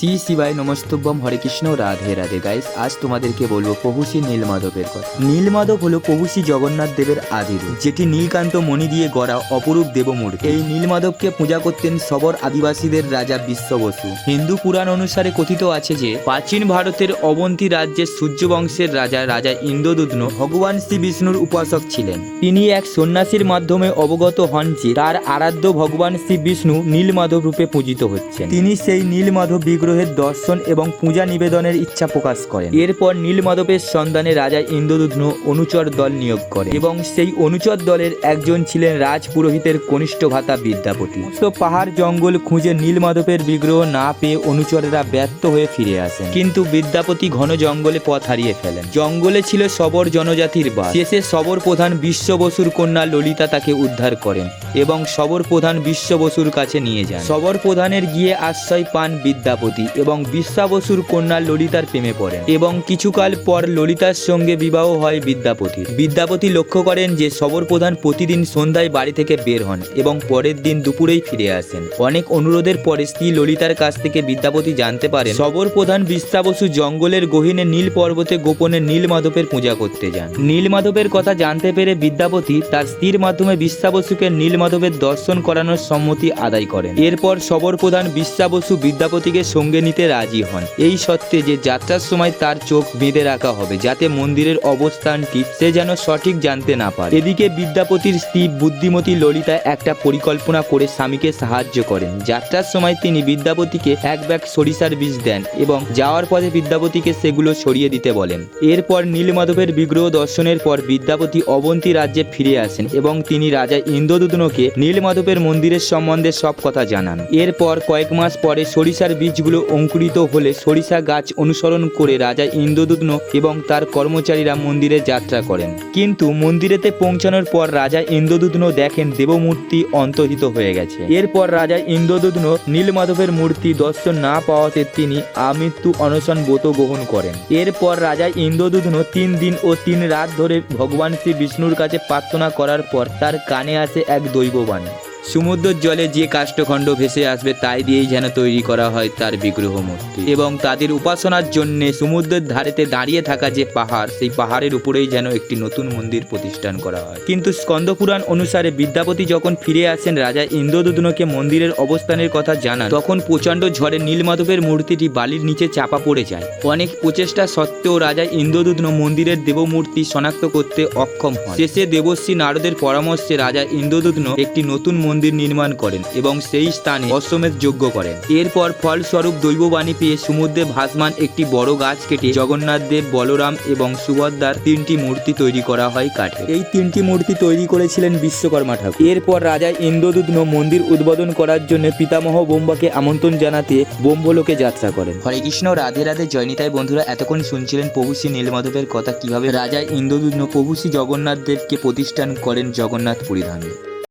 শ্রী শিবাই নমস্তব্যম হরে কৃষ্ণ, রাধে রাধে গাইস আজ তোমাদেরকে বলব প্রভু শ্রী নীলমাধবের কথা। নীলমাধব হলো প্রভু শ্রী জগন্নাথ দেবের আদি রূপ, যেটি নীলকান্ত মণি দিয়ে গড়া অপরূপ দেবমূর্তি। এই নীলমাধবকে পূজা করতেন সবর আদিবাসীদের রাজা বিশ্ব বসু হিন্দু পুরাণ অনুসারে কথিত আছে যে, প্রাচীন ভারতের অবন্তী রাজ্যের সূর্য বংশের রাজা রাজা ইন্দ্রদুগ্ন ভগবান শ্রী বিষ্ণুর উপাসক ছিলেন। তিনি এক সন্ন্যাসীর মাধ্যমে অবগত হন যে, তার আরাধ্য ভগবান শ্রী বিষ্ণু নীলমাধব রূপে পূজিত হচ্ছেন। তিনি সেই নীলমাধব বিগ্রহের দর্শন এবং পূজা নিবেদনের ইচ্ছা প্রকাশ করেন। এরপর নীলমাধবের সন্ধানে রাজা ইন্দ্রদুগ্ন অনুচর দল নিয়োগ করে এবং সেই অনুচর দলের একজন ছিলেন রাজ পুরোহিতের কনিষ্ঠ ভাতা বিদ্যাপতি। তো পাহাড় জঙ্গল খুঁজে নীলমাধবের বিগ্রহ না পেয়ে অনুচরেরা ব্যর্থ হয়ে ফিরে আসেন। কিন্তু বিদ্যাপতি ঘন জঙ্গলে পথ হারিয়ে ফেলেন। জঙ্গলে ছিল সবর জনজাতির বাস। শেষে সবর প্রধান বিশ্ব বসুর কন্যা ললিতা তাকে উদ্ধার করেন এবং সবর প্রধান বিশ্ব বসুর কাছে নিয়ে যান। সবর প্রধানের গিয়ে আশ্রয় পান বিদ্যাপতি। এবং বিশ্বা বসুর কন্যা ললিতার প্রেমে পড়েন এবং কিছুকাল পর ললিতার সঙ্গে বিবাহ হয় বিদ্যাপতির। বিদ্যাপতি লক্ষ্য করেন যে সবর প্রধান প্রতিদিন সন্ধ্যায় বাড়ি থেকে বের হন এবং পরের দিন দুপুরেই ফিরে আসেন। অনেক অনুরোধের পরে স্ত্রী ললিতার কাছ থেকে বিদ্যাপতি জানতে পারেন, সবর প্রধান বিশ্বা বসু জঙ্গলের গহীনে নীল পর্বতে গোপনে নীল মাধবের পূজা করতে যান। নীল মাধবের কথা জানতে পেরে বিদ্যাপতি তার স্ত্রীর মাধ্যমে বিশ্বা বসুকে নীল মাধবের দর্শন করানোর সম্মতি আদায় করেন। এরপর সবর প্রধান বিশ্বা বসু বিদ্যাপতিকে সঙ্গে নিতে রাজি হন। এই সত্ত্বে যে যাত্রার সময় তার চোখ বেঁধে রাখা হবে, যাতে মন্দিরের অবস্থানটি সে যেন সঠিক জানতে না পারে। এদিকে বিদ্যাপতির স্ত্রী বুদ্ধিমতী ললিতা একটা পরিকল্পনা করে স্বামীকে সাহায্য করেন। যাত্রার সময় তিনি বিদ্যাপতিকে এক ব্যাগ সরিষার বীজ দেন এবং যাওয়ার পথে বিদ্যাপতিকে সেগুলো সরিয়ে দিতে বলেন। এরপর নীলমাধবের বিগ্রহ দর্শনের পর বিদ্যাপতি অবন্তী রাজ্যে ফিরে আসেন এবং তিনি রাজা ইন্দ্রদূতনকে নীলমাধবের মন্দিরের সম্বন্ধে সব কথা জানান। এরপর কয়েক মাস পরে সরিষার বীজগুলো অঙ্কুরিত হলে সরিষা গাছ অনুসরণ করে রাজা ইন্দ্রদূতন এবং তার কর্মচারীরা মন্দিরে যাত্রা করেন। কিন্তু মন্দিরেতে পৌঁছানোর পর রাজা ইন্দ্রদূতন দেখেন দেবমূর্তি অন্তর্হিত হয়ে গেছে। এরপর রাজা ইন্দ্রদূতন নীলমাধবের মূর্তি দর্শন না পাওয়াতে তিনি আমৃত্যু অনশন ব্রত গ্রহণ করেন। এরপর রাজা ইন্দ্রদূতন তিন দিন ও তিন রাত ধরে ভগবান শ্রী বিষ্ণুর কাছে প্রার্থনা করার পর তার কানে আসে এক দৈববাণী। সমুদ্রের জলে যে কাষ্ঠখণ্ড ভেসে আসবে, তাই দিয়েই যেন তৈরি করা হয় তার বিগ্রহ মূর্তি এবং তাদের উপাসনার জন্য সমুদ্রের ধারেতে দাঁড়িয়ে থাকা যে পাহাড়, সেই পাহাড়ের উপরেই যেন একটি নতুন মন্দির প্রতিষ্ঠান করা হয়। কিন্তু স্কন্দপুরাণ অনুসারে বিদ্যাপতি যখন ফিরে আসেন, রাজা ইন্দ্রদূতনকে মন্দিরের অবস্থানের কথা জানান, তখন প্রচণ্ড ঝড়ে নীলমাধবের মূর্তিটি বালির নিচে চাপা পড়ে যায়। অনেক প্রচেষ্টা সত্ত্বেও রাজা ইন্দ্রদূতন মন্দিরের দেবমূর্তি শনাক্ত করতে অক্ষম হয় শেষে দেবশ্রী নারদের পরামর্শে রাজা ইন্দ্রদূতন একটি নতুন মন্দির নির্মাণ করেন এবং সেই স্থানে অশ্বমেধ যজ্ঞ করেন। এরপর ফলস্বরূপ দৈববাণী পেয়ে সমুদ্রে ভাসমান একটি বড় গাছ কেটে জগন্নাথ দেব, বলরাম এবং সুভদ্রার তিনটি মূর্তি তৈরি করা হয় কাঠে। এই তিনটি মূর্তি তৈরি করেছিলেন বিশ্বকর্মা ঠাকুর। এরপর রাজা ইন্দ্রদূতন মন্দির উদ্বোধন করার জন্য পিতামহ বোম্বাকে আমন্ত্রণ জানাতে বোম্বলোকে যাত্রা করেন। হরে কৃষ্ণ, রাধে রাধে জয়নিতায় বন্ধুরা, এতক্ষণ শুনছিলেন প্রভু শ্রী নীলমাধবের কথা কীভাবে রাজা ইন্দ্রদূতন প্রভু শ্রী জগন্নাথ দেবকে প্রতিষ্ঠান করেন জগন্নাথ পুরীধামে।